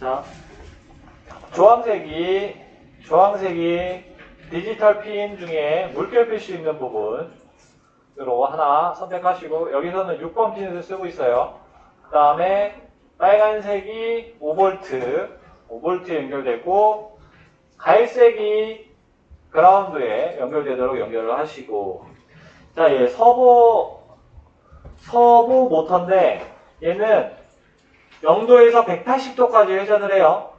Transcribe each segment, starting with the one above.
자, 주황색이, 주황색이 디지털 핀 중에 물결 필수 있는 부분으로 하나 선택하시고, 여기서는 6번 핀을 쓰고 있어요. 그 다음에 빨간색이 5V, 5V 연결되고, 갈색이 그라운드에 연결되도록 연결을 하시고, 자, 얘 서부, 서부 모터인데, 얘는 0도에서 180도까지 회전을 해요.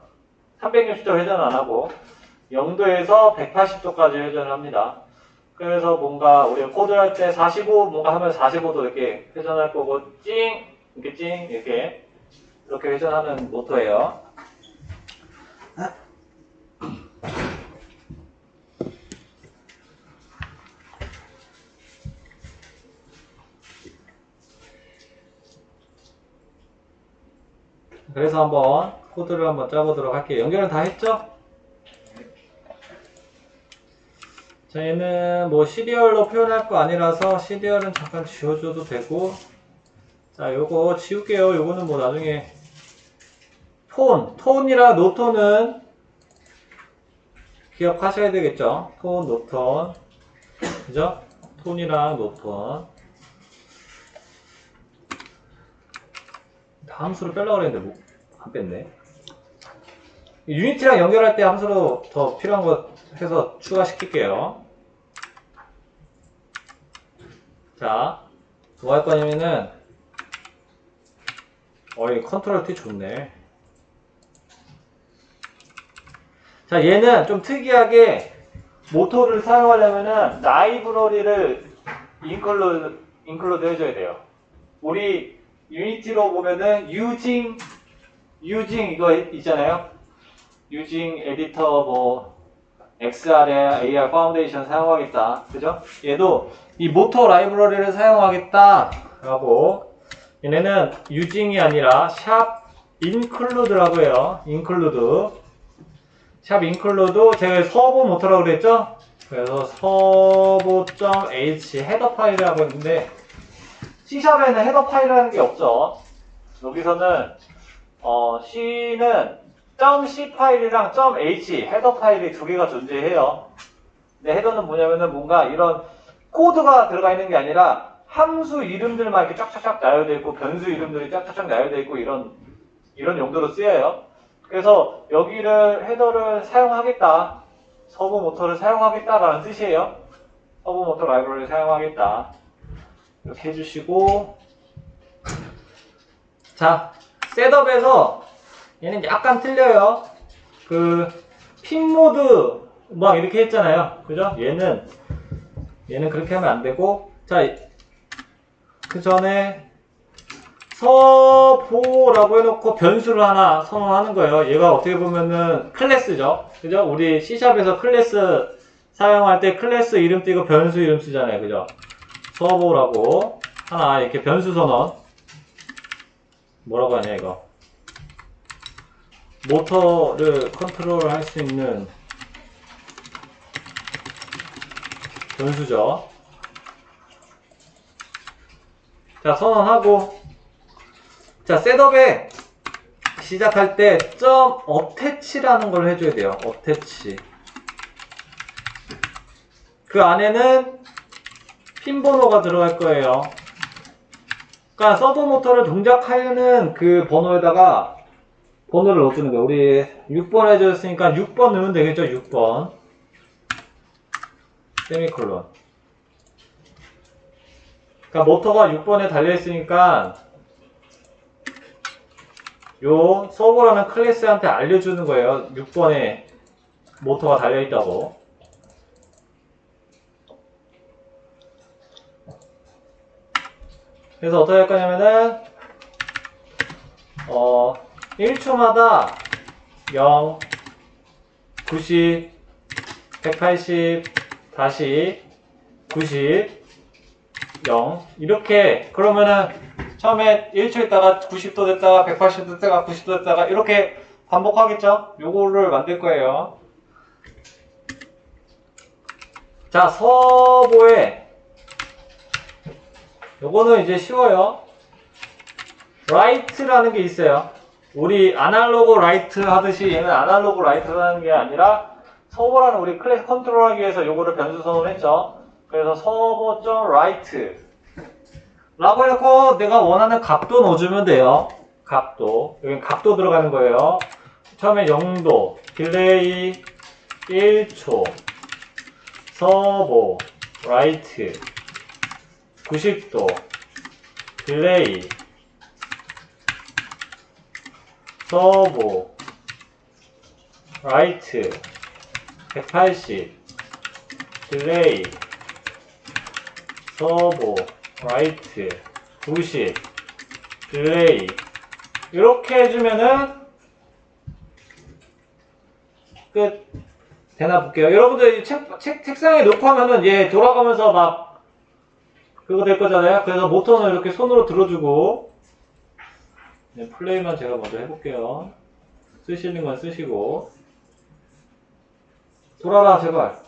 360도 회전 안 하고 0도에서 180도까지 회전을 합니다. 그래서 뭔가 우리가 코드를 할때 45 뭔가 하면 45도 이렇게 회전할 거고 찡 이렇게 찡 이렇게 이렇게 회전하는 모터예요. 그래서 한번 코드를 한번 짜보도록 할게요. 연결은 다 했죠? 자, 얘는 뭐 시리얼로 표현할 거 아니라서 시리얼은 잠깐 지워줘도 되고 자, 요거 지울게요. 요거는 뭐 나중에 톤, 톤이랑 노톤은 기억하셔야 되겠죠? 톤, 노톤 그죠? 톤이랑 노톤 함수로 빼려고 그랬는데 뭐, 안 뺐네. 유니티랑 연결할 때 함수로 더 필요한 거 해서 추가시킬게요. 자, 뭐 할 거냐면은, 어이, 컨트롤 T 좋네. 자, 얘는 좀 특이하게 모터를 사용하려면은 라이브러리를 인클루드, 인클루드 해줘야 돼요. 우리 유니티로 보면은 using using 이거 있잖아요. using 에디터 뭐 XR에 AR 파운데이션 사용하겠다. 그죠? 얘도 이 모터 라이브러리를 사용하겠다. 라고 얘네는 using이 아니라 샵 include라고 해요. include 샵 include 제가 서버 모터라고 그랬죠? 그래서 서버.h 헤더 파일이라고 했는데 C샵에는 헤더 파일이라는 게 없죠. 여기서는 어, C는 .c 파일이랑 .h 헤더 파일이 두 개가 존재해요. 근데 헤더는 뭐냐면은 뭔가 이런 코드가 들어가 있는 게 아니라 함수 이름들만 이렇게 쫙쫙쫙 나열되어 있고 변수 이름들이 쫙쫙쫙 나열되어 있고 이런 이런 용도로 쓰여요. 그래서 여기를 헤더를 사용하겠다. 서브 모터를 사용하겠다라는 뜻이에요. 서브 모터 라이브러리를 사용하겠다. 이렇게 해주시고. 자 셋업에서 얘는 약간 틀려요. 그 핀 모드 막 이렇게 했잖아요. 그죠? 얘는 얘는 그렇게 하면 안 되고. 자그 전에 서보라고 해놓고 변수를 하나 선언하는 거예요. 얘가 어떻게 보면은 클래스죠. 그죠? 우리 C샵에서 클래스 사용할 때 클래스 이름 띄고 변수 이름 쓰잖아요. 그죠 서버라고 하나 이렇게 변수 선언. 뭐라고 하냐 이거? 모터를 컨트롤 할 수 있는 변수죠. 자 선언하고. 자 셋업에 시작할 때점 어태치라는 걸 해줘야 돼요. 어태치. 그 안에는 핀 번호가 들어갈 거예요. 그러니까 서브 모터를 동작하려는 그 번호에다가 번호를 넣어주는 거예요. 우리 6번 해줬으니까 6번 넣으면 되겠죠? 6번. 세미콜론. 그러니까 모터가 6번에 달려 있으니까 요 서버라는 클래스한테 알려주는 거예요. 6번에 모터가 달려있다고. 그래서 어떻게 할 거냐면은 어 1초마다 0 90 180 다시 90 0 이렇게 그러면은 처음에 1초 있다가 90도 됐다가 180도 됐다가 90도 됐다가 이렇게 반복하겠죠? 요거를 만들 거예요. 자, 서보에 요거는 이제 쉬워요. write라는 게 있어요. 우리 아날로그 라이트 하듯이 얘는 아날로그 라이트라는 게 아니라 서버라는 우리 클래스 컨트롤하기 위해서 요거를 변수 선언했죠. 그래서 서버.write 라고 해놓고 내가 원하는 값도 넣어주면 돼요. 값도. 여기 값도 들어가는 거예요. 처음에 0도, 딜레이 1초, 서버, 라이트 90도, 딜레이 서버, 라이트 180, 딜레이 서버, 라이트 90, 딜레이 이렇게 해주면은 끝 되나 볼게요. 여러분들 이 책, 책, 책상에 놓고 하면은 얘 돌아가면서 막 그거 될 거잖아요. 그래서 모터는 이렇게 손으로 들어주고 네, 플레이만 제가 먼저 해볼게요. 쓰시는 건 쓰시고 돌아라 제발.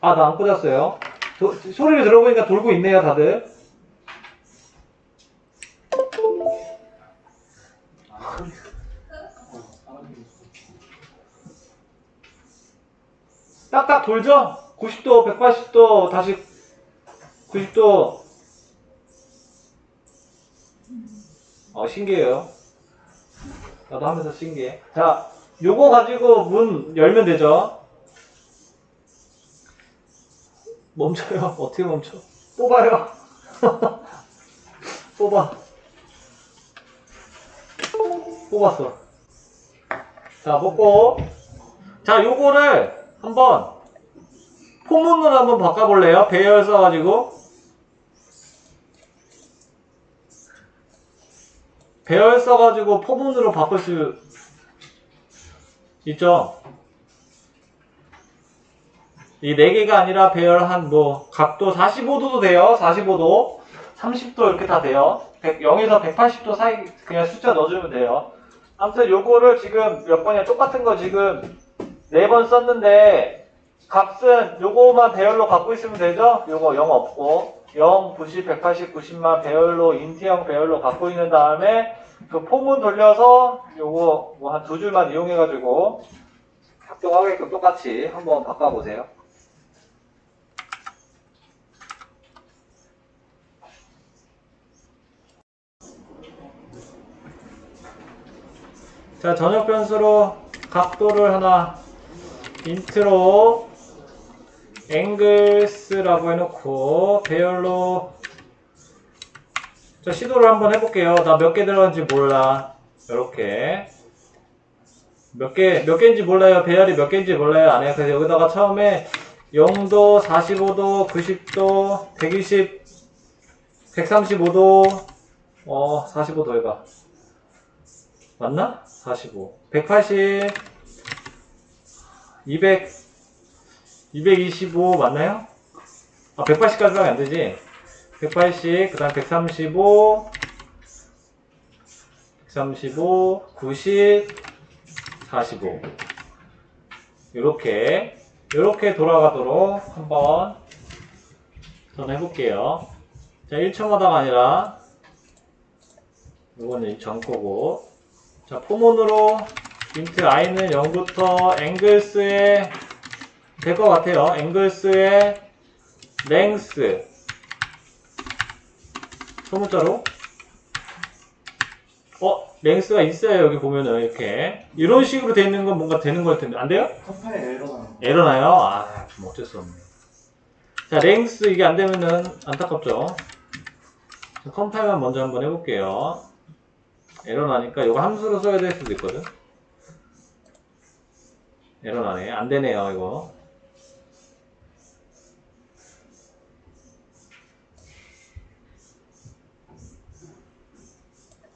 아 나 안 꽂았어요. 도- 소리를 들어보니까 돌고 있네요 다들. 딱딱 돌죠? 90도, 180도, 다시 90도. 어, 신기해요. 나도 하면서 신기해. 자, 요거 가지고 문 열면 되죠? 멈춰요. 어떻게 멈춰? 뽑아요. 뽑아. 뽑았어. 자, 뽑고. 자, 요거를 한번 포문으로 한번 바꿔볼래요? 배열 써가지고 배열 써가지고 포문으로 바꿀 수 있죠? 이 4개가 아니라 배열 한 뭐 각도 45도도 돼요. 45도. 30도 이렇게 다 돼요. 100, 0에서 180도 사이 그냥 숫자 넣어주면 돼요. 아무튼 요거를 지금 몇 번이야? 똑같은 거 지금 네번 썼는데 값은 요거만 배열로 갖고 있으면 되죠? 요거 0 없고 0, 90, 180, 90만 배열로 인티형 배열로 갖고 있는 다음에 그 포문 돌려서 요거 뭐 한 두 줄만 이용해가지고 작동하게끔 똑같이 한번 바꿔보세요. 자, 전역 변수로 각도를 하나 인트로 앵글스라고 해놓고 배열로 자 시도를 한번 해볼게요. 나 몇 개 들어간지 몰라. 이렇게. 몇 개, 몇 개인지 몰라요. 배열이 몇 개인지 몰라요. 안에 그래서 여기다가 처음에 0도, 45도, 90도, 120, 135도 어 45도 해봐. 맞나? 45 180 200, 225 맞나요? 아, 180까지밖에 안 되지? 180, 그 다음 135, 135, 90, 45. 이렇게, 이렇게 돌아가도록 한번 전 해볼게요. 자, 1초마다가 아니라, 이거는 전 거고. 자, 포문으로 인트 i는 0부터 앵글스의 될 것 같아요. 앵글스의 랭스 소문자로 어 랭스가 있어요. 여기 보면은 이렇게 이런 식으로 되어 있는 건 뭔가 되는 걸 텐데 안 돼요? 컴파일 에러가 에러 나요? 아, 좀 어쩔 수 없네. 자, 랭스 이게 안 되면은 안타깝죠? 자, 컴파일만 먼저 한번 해볼게요. 에러 나니까 이거 함수로 써야 될 수도 있거든. 에러 나네. 안 되네요, 이거.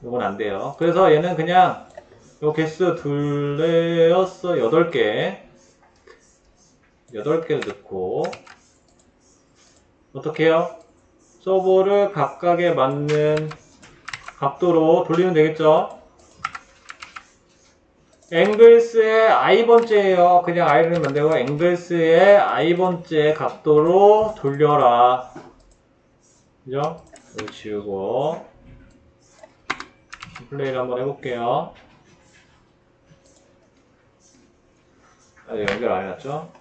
이건 안 돼요. 그래서 얘는 그냥 요 개수 둘레였어. 8개. 8개를 넣고 어떻게 해요? 서버를 각각에 맞는 각도로 돌리면 되겠죠? 앵글스의 i번째예요. 그냥 i를 만들고 앵글스의 i번째 각도로 돌려라. 그죠? 지우고 플레이를 한번 해볼게요. 아직 연결 안 해놨죠?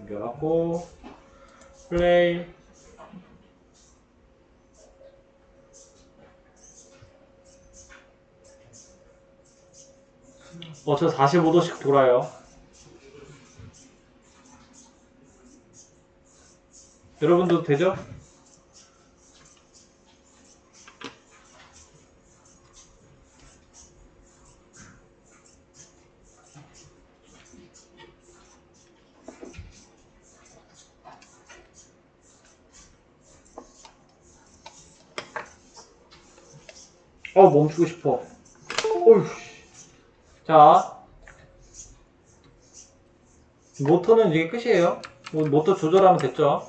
연결하고 플레이 어, 저 45도씩 돌아요. 여러분도 되죠? 어, 멈추고 싶어. 어휴. 자. 모터는 이게 끝이에요. 뭐 모터 조절하면 됐죠?